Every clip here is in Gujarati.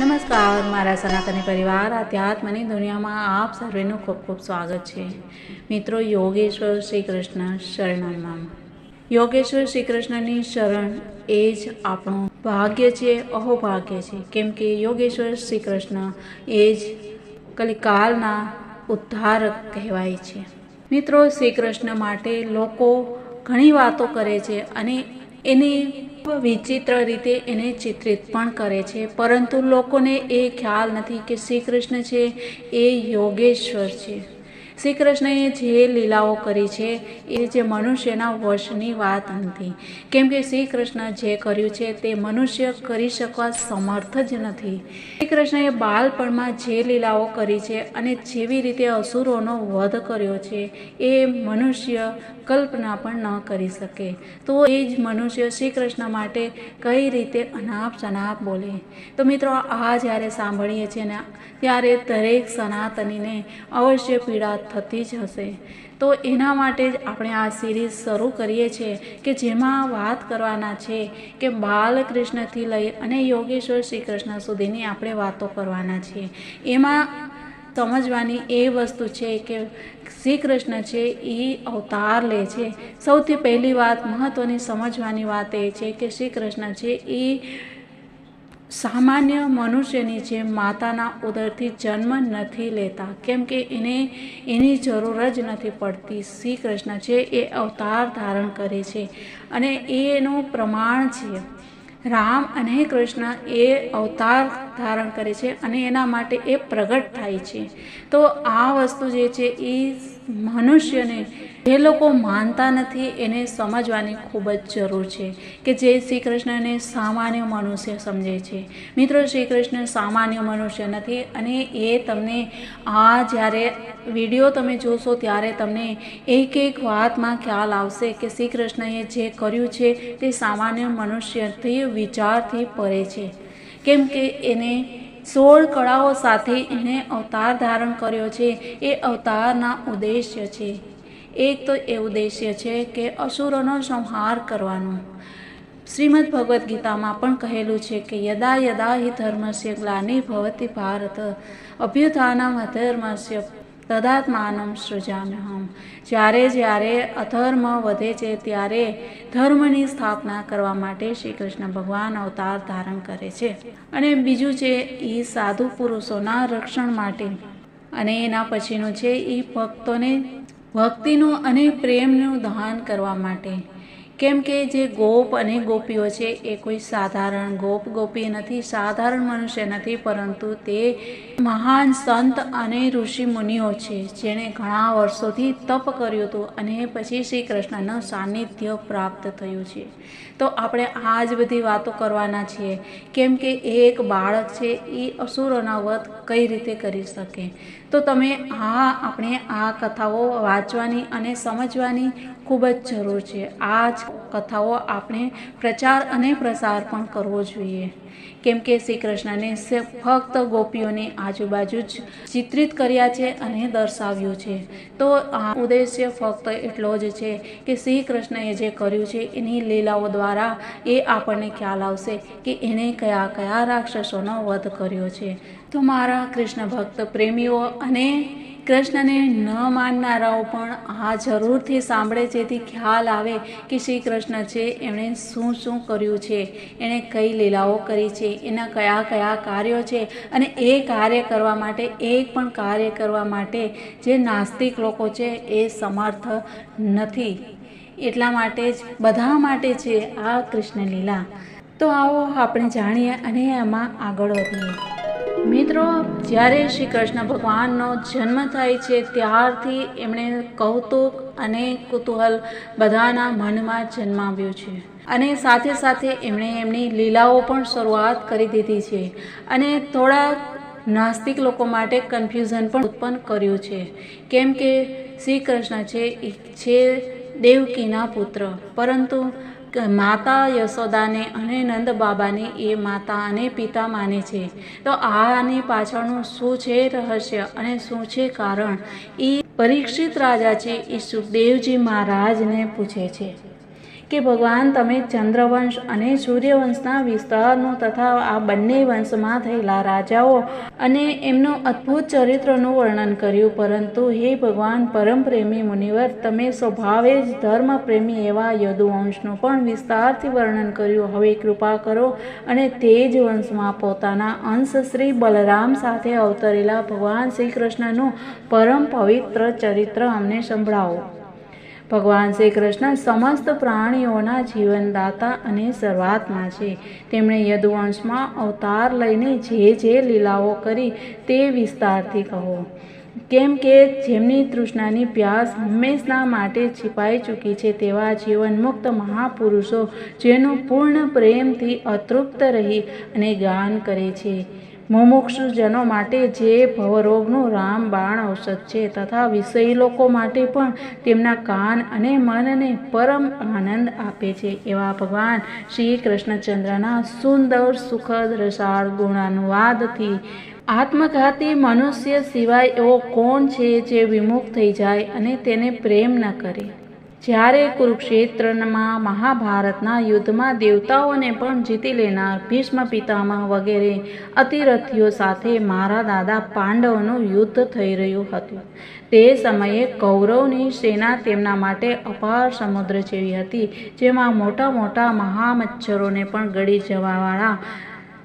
નમસ્કાર, મારા સનાતની પરિવાર, આધ્યાત્મની દુનિયામાં આપ સર્વેનું ખૂબ ખૂબ સ્વાગત છે. મિત્રો, યોગેશ્વર શ્રી કૃષ્ણ શરણમાં. યોગેશ્વર શ્રી કૃષ્ણની શરણ એ જ આપણું ભાગ્ય છે, અહોભાગ્ય છે. કેમ કે યોગેશ્વર શ્રી કૃષ્ણ એ જ કલિકાલના ઉદ્ધારક કહેવાય છે. મિત્રો શ્રી કૃષ્ણ માટે લોકો ઘણી વાતો કરે છે અને એને વિચિત્ર રીતે એને ચિત્રિત પણ કરે છે. પરંતુ લોકોને એ ખ્યાલ નથી કે શ્રી કૃષ્ણ છે, એ યોગેશ્વર છે. શ્રી કૃષ્ણએ જે લીલાઓ કરી છે, એ જે મનુષ્યના વશની વાત નથી. કેમ કે શ્રી કૃષ્ણ જે કર્યું છે, તે મનુષ્ય કરી શકવા સમર્થ જ નથી. શ્રી કૃષ્ણએ બાળપણમાં જે લીલાઓ કરી છે અને જેવી રીતે અસુરોનો વધ કર્યો છે, એ મનુષ્ય કલ્પના પણ ન કરી શકે. તો એ જ મનુષ્ય શ્રી કૃષ્ણ માટે કઈ રીતે અનાપ શનાપ બોલે? તો મિત્રો, આ જ્યારે સાંભળીએ છીએ ને, ત્યારે દરેક સનાતનીને અવશ્ય પીડા થતી જ હશે. તો એના માટે જ આપણે આ સિરીઝ શરૂ કરીએ છીએ કે જેમાં વાત કરવાના છે કે બાલકૃષ્ણથી લઈ અને યોગેશ્વર શ્રી કૃષ્ણ સુધીની આપણે વાતો કરવાના છીએ. એમાં સમજવાની એ વસ્તુ છે કે શ્રી કૃષ્ણ છે એ અવતાર લે છે. સૌથી પહેલી વાત મહત્ત્વની સમજવાની વાત એ છે કે શ્રી કૃષ્ણ છે એ સામાન્ય મનુષ્યની જેમ માતાના ઉદરથી જન્મ નથી લેતા, કેમ કે એને એની જરૂર જ નથી પડતી. શ્રી કૃષ્ણ છે એ અવતાર ધારણ કરે છે અને એનું પ્રમાણ છે. રામ અને કૃષ્ણ એ અવતાર ધારણ કરે છે અને એના માટે એ પ્રગટ થાય છે. તો આ વસ્તુ જે છે એ મનુષ્યને જે લોકો માનતા નથી, એને સમજવાની ખૂબ જ જરૂર છે કે જે શ્રી કૃષ્ણને સામાન્ય મનુષ્ય સમજે છે. મિત્રો શ્રી કૃષ્ણ સામાન્ય મનુષ્ય નથી અને એ તમને આ જ્યારે વીડિયો તમે જોશો ત્યારે તમને એક એક વાતમાં ખ્યાલ આવશે કે શ્રી કૃષ્ણએ જે કર્યું છે તે સામાન્ય મનુષ્યથી વિચારથી પરે છે. કેમ કે એને સોળ કળાઓ સાથે એણે અવતાર ધારણ કર્યો છે. એ અવતારના ઉદ્દેશ્ય છે. એક તો એ ઉદ્દેશ્ય છે કે અસુરોનો સંહાર કરવાનો. શ્રીમદ ભગવદ્ ગીતામાં પણ કહેલું છે કે યદા યદા હિ ધર્મસ્ય ગ્લાની ભવતી ભારત અભ્યુથાનમ અધર્મસ્ય તદાત્માનમ સૃજામ્યહમ. જ્યારે જ્યારે અધર્મ વધે છે ત્યારે ધર્મની સ્થાપના કરવા માટે શ્રી કૃષ્ણ ભગવાન અવતાર ધારણ કરે છે. અને બીજું છે એ સાધુ પુરુષોના રક્ષણ માટે. અને એના પછીનું છે એ ભક્તોને ભક્તિનું અને પ્રેમનું દાન કરવા માટે. કેમ કે જે ગોપ અને ગોપીઓ છે, એ કોઈ સાધારણ ગોપ ગોપી નથી, સાધારણ મનુષ્ય નથી, પરંતુ તે મહાન સંત અને ઋષિ મુનિઓ છે, જેણે ઘણા વર્ષોથી તપ કર્યું હતું અને પછી શ્રી કૃષ્ણનું સાનિધ્ય પ્રાપ્ત થયું છે. તો આપણે આ જ બધી વાતો કરવાના છીએ, કેમ કે એક બાળક છે, એ અસુરોના વધ કઈ રીતે કરી શકે? તો તમે આ, આપણે આ કથાઓ વાંચવાની અને સમજવાની ખૂબ જ જરૂર છે. આ જ કથાઓ આપણે પ્રચાર અને પ્રસાર પણ કરવો જોઈએ. કેમ કે શ્રી કૃષ્ણને ફક્ત ગોપીઓની આજુબાજુ જ ચિત્રિત કર્યા છે અને દર્શાવ્યું છે. તો આ ઉદ્દેશ્ય ફક્ત એટલો જ છે કે શ્રી કૃષ્ણએ જે કર્યું છે એની લીલાઓ દ્વારા એ આપણને ખ્યાલ આવશે કે એણે કયા કયા રાક્ષસોનો વધ કર્યો છે. તો મારા કૃષ્ણ ભક્ત પ્રેમીઓ અને કૃષ્ણને ન માનનારાઓ પણ આ જરૂરથી સાંભળે જેથી ખ્યાલ આવે કે શ્રી કૃષ્ણ છે એમણે શું શું કર્યું છે, એણે કઈ લીલાઓ કરી છે, એના કયા કયા કાર્યો છે અને એ કાર્ય કરવા માટે એક પણ કાર્ય કરવા માટે જે નાસ્તિક લોકો છે એ સમર્થ નથી. એટલા માટે જ બધા માટે છે આ કૃષ્ણ લીલા તો આવો આપણે જાણીએ અને એમાં આગળ વધીએ. મિત્રો, જ્યારે શ્રી કૃષ્ણ ભગવાનનો જન્મ થાય છે, ત્યારથી એમણે કૌતુક અને કુતૂહલ બધાના મનમાં જન્માવ્યું છે. અને સાથે સાથે એમણે એમની લીલાઓ પણ શરૂઆત કરી દીધી છે. અને થોડા નાસ્તિક લોકો માટે કન્ફ્યુઝન પણ ઉત્પન્ન કર્યું છે. કેમ કે શ્રી કૃષ્ણ છે છે દેવકીના પુત્ર. પરંતુ માતા યશોદાને અને નંદ બાબાને એ માતા અને પિતા માને છે. તો આની પાછળનું શું છે રહસ્ય અને શું છે કારણ? એ પરીક્ષિત રાજા છે એ સુખદેવજી મહારાજને પૂછે છે. કે ભગવાન, તમે ચંદ્રવંશ અને સૂર્યવંશના વિસ્તારનો તથા આ બંને વંશમાં થયેલા રાજાઓ અને એમનું અદ્ભુત ચરિત્રનું વર્ણન કર્યું. પરંતુ હે ભગવાન પરમ પ્રેમી મુનિવર, તમે સ્વભાવે જ ધર્મ પ્રેમી એવા યદુવંશનું પણ વિસ્તારથી વર્ણન કર્યું. હવે કૃપા કરો અને તે જ વંશમાં પોતાના અંશ શ્રી બલરામ સાથે અવતરેલા ભગવાન શ્રી કૃષ્ણનું પરમ પવિત્ર ચરિત્ર અમને સંભળાવો. ભગવાન શ્રી કૃષ્ણ સમસ્ત પ્રાણીઓના જીવનદાતા અને સર્વાત્મા છે. તેમણે યદુવંશમાં અવતાર લઈને જે જે લીલાઓ કરી તે વિસ્તારથી કહો. કેમ કે જેમની તૃષ્ણાની પ્યાસ હંમેશના માટે છિપાઈ ચૂકી છે તેવા જીવનમુક્ત મહાપુરુષો જેનું પૂર્ણ પ્રેમથી અતૃપ્ત રહી અને ગાન કરે છે. મુમુક્ષુજનો માટે જે ભવરોગનું રામબાણ ઔષધ છે તથા વિષયી લોકો માટે પણ તેમના કાન અને મનને પરમ આનંદ આપે છે. એવા ભગવાન શ્રી કૃષ્ણચંદ્રના સુંદર, સુખદ, રસાળ ગુણાનુવાદથી આત્મઘાતી મનુષ્ય સિવાય એવો કોણ છે જે વિમુખ થઈ જાય અને તેને પ્રેમ ન કરે? જ્યારે કુરુક્ષેત્રમાં મહાભારતના યુદ્ધમાં દેવતાઓને પણ જીતી લેનાર ભીષ્મ પિતામહ વગેરે અતિરથીઓ સાથે મારા દાદા પાંડવનું યુદ્ધ થઈ રહ્યું હતું. તે સમયે કૌરવની સેના તેમના માટે અપાર સમુદ્ર જેવી હતી, જેમાં મોટા મોટા મહામચ્છરોને પણ ગળી જવાવાળા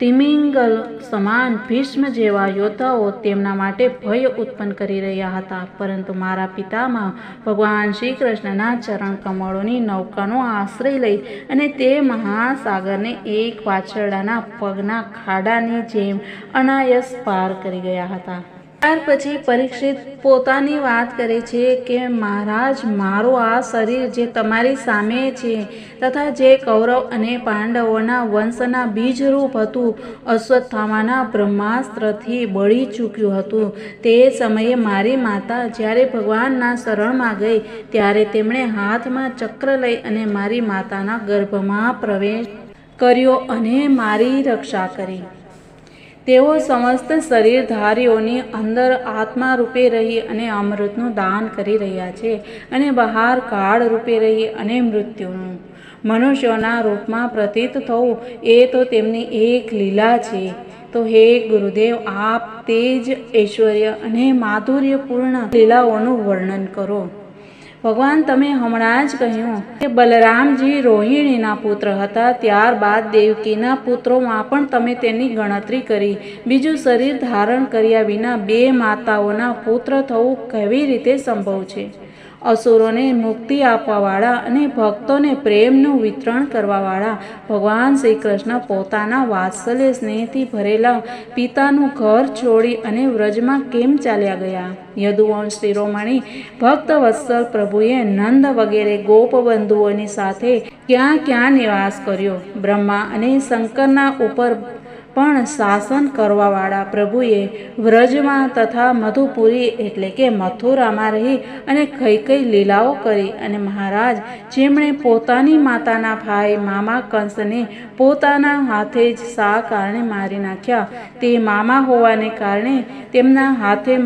તિમિંગલ સમાન ભીષ્મ જેવા યોદ્ધાઓ તેમના માટે ભય ઉત્પન્ન કરી રહ્યા હતા. પરંતુ મારા પિતામાં ભગવાન શ્રી કૃષ્ણના ચરણ કમળોની નૌકાનો આશ્રય લઈ અને તે મહાસાગરને એક વાછરડાના પગના ખાડાની જેમ અનાયસ પાર કરી ગયા હતા. ત્યાર પછી પરીક્ષિત પોતાની વાત કરે છે કે, મહારાજ, મારો આ શરીર જે તમારી સામે છે તથા જે કૌરવ અને પાંડવોના વંશના બીજરૂપ હતું, અશ્વત્થામાના બ્રહ્માસ્ત્રથી બળી ચૂક્યું હતું. તે સમયે મારી માતા જ્યારે ભગવાનના શરણમાં ગઈ, ત્યારે તેમણે હાથમાં ચક્ર લઈ અને મારી માતાના ગર્ભમાં પ્રવેશ કર્યો અને મારી રક્ષા કરી. તેઓ સમસ્ત શરીરધારીઓની અંદર આત્મા રૂપે રહી અને અમૃતનું દાન કરી રહ્યા છે અને બહાર કાળ રૂપે રહી અને મૃત્યુનું. મનુષ્યોના રૂપમાં પ્રતીત થવું એ તો તેમની એક લીલા છે. તો હે ગુરુદેવ, આપ તે જ ઐશ્વર્ય અને માધુર્યપૂર્ણ લીલાઓનું વર્ણન કરો. ભગવાન, તમે હમણાં જ કહ્યું કે બલરામજી રોહિણીના પુત્ર હતા. ત્યારબાદ દેવકીના પુત્રોમાં પણ તમે તેની ગણતરી કરી. બીજું શરીર ધારણ કર્યા વિના બે માતાઓના પુત્ર થવું કેવી રીતે સંભવ છે? અસુરોને મુક્તિ આપવાવાળા અને ભક્તોને પ્રેમનું વિતરણ કરવાવાળા. ભગવાન શ્રી કૃષ્ણ પોતાના વાત્સલ્ય સ્નેહથી ભરેલા પિતાનું ઘર છોડી અને વ્રજમાં કેમ ચાલ્યા ગયા? યદુવંશ શિરોમણી, ભક્ત વત્સલ પ્રભુએ નંદ વગેરે ગોપબંધુઓની સાથે ક્યાં ક્યાં નિવાસ કર્યો? બ્રહ્મા અને શંકરના ઉપર પણ શાસન કરવાવાળા પ્રભુએ વ્રજમાં તથા મધુપુરી એટલે કે મથુરામાં રહી અને કઈ કઈ લીલાઓ કરી અને મહારાજ, જેમણે પોતાની માતાના ભાઈ મામા કંસને પોતાના હાથે જ સા કારણે મારી નાખ્યા તે મામા હોવાને કારણે તેમના હાથે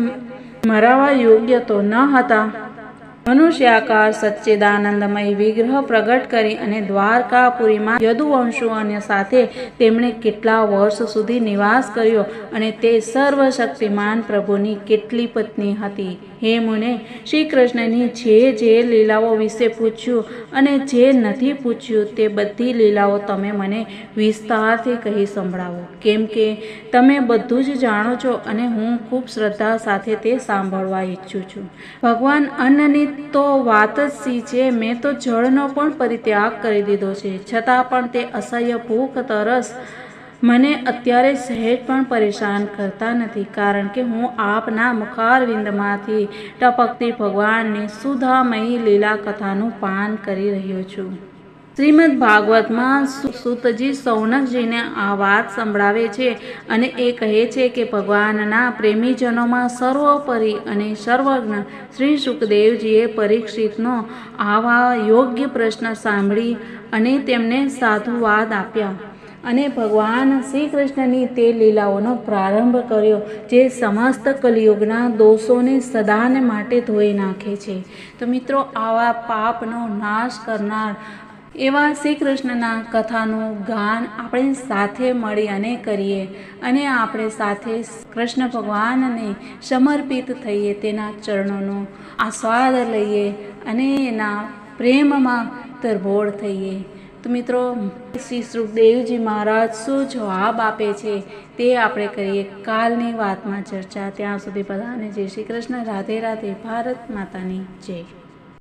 મરાવા યોગ્ય તો ન હતા. મનુષ્યાકાર સચ્ચિદાનંદમય વિગ્રહ પ્રગટ કરી અને દ્વારકાપુરીમાં યદુવંશુઓને સાથે તેમણે કેટલા વર્ષ સુધી નિવાસ કર્યો અને તે સર્વશક્તિમાન પ્રભુની કેટલી પત્ની હતી. હે મુને શ્રી કૃષ્ણની જે જે લીલાઓ વિશે પૂછ્યું અને જે નથી પૂછ્યું તે બધી લીલાઓ તમે મને વિસ્તારથી કહી સંભળાવો. કેમ કે તમે બધું જ જાણો છો અને હું ખૂબ શ્રદ્ધા સાથે તે સાંભળવા ઈચ્છું છું. ભગવાન અન્નની તો વાત જ સી છે, મેં તો જળનો પણ પરિત્યાગ કરી દીધો છે. છતાં પણ તે અસહ્ય ભૂખ, તરસ, મને અત્યારે સહેજ પણ પરેશાન કરતા નથી. કારણ કે હું આપના મુખારવિંદમાંથી ટપકતી ભગવાનની સુધામયી લીલા કથાનું પાન કરી રહ્યો છું. શ્રીમદ ભાગવતમાં સુતજી સૌનકજીને આ વાત સંભળાવે છે અને એ કહે છે કે ભગવાનના પ્રેમીજનોમાં સર્વોપરી અને સર્વજ્ઞ શ્રી સુખદેવજીએ પરીક્ષિતનો આવા યોગ્ય પ્રશ્ન સાંભળી અને તેમને સાધુવાદ આપ્યા. અને ભગવાન શ્રી કૃષ્ણની તે લીલાઓનો પ્રારંભ કર્યો, જે સમસ્ત કલિયુગના દોષોને સદાને માટે ધોઈ નાખે છે. તો મિત્રો, આવા પાપનો નાશ કરનાર એવા શ્રી કૃષ્ણના કથાનું ગાન આપણે સાથે મળી અને કરીએ અને આપણે સાથે કૃષ્ણ ભગવાનને સમર્પિત થઈએ તેના ચરણોનો આસ્વાદ લઈએ અને એના પ્રેમમાં તરબોળ થઈએ. તો મિત્રો, શ્રી સુખદેવજી મહારાજ શું જવાબ આપે છે તે આપણે કરીએ કાલની વાતમાં ચર્ચા. ત્યાં સુધી બધાને જય શ્રી કૃષ્ણ. રાધે રાધે. ભારત માતાની જય.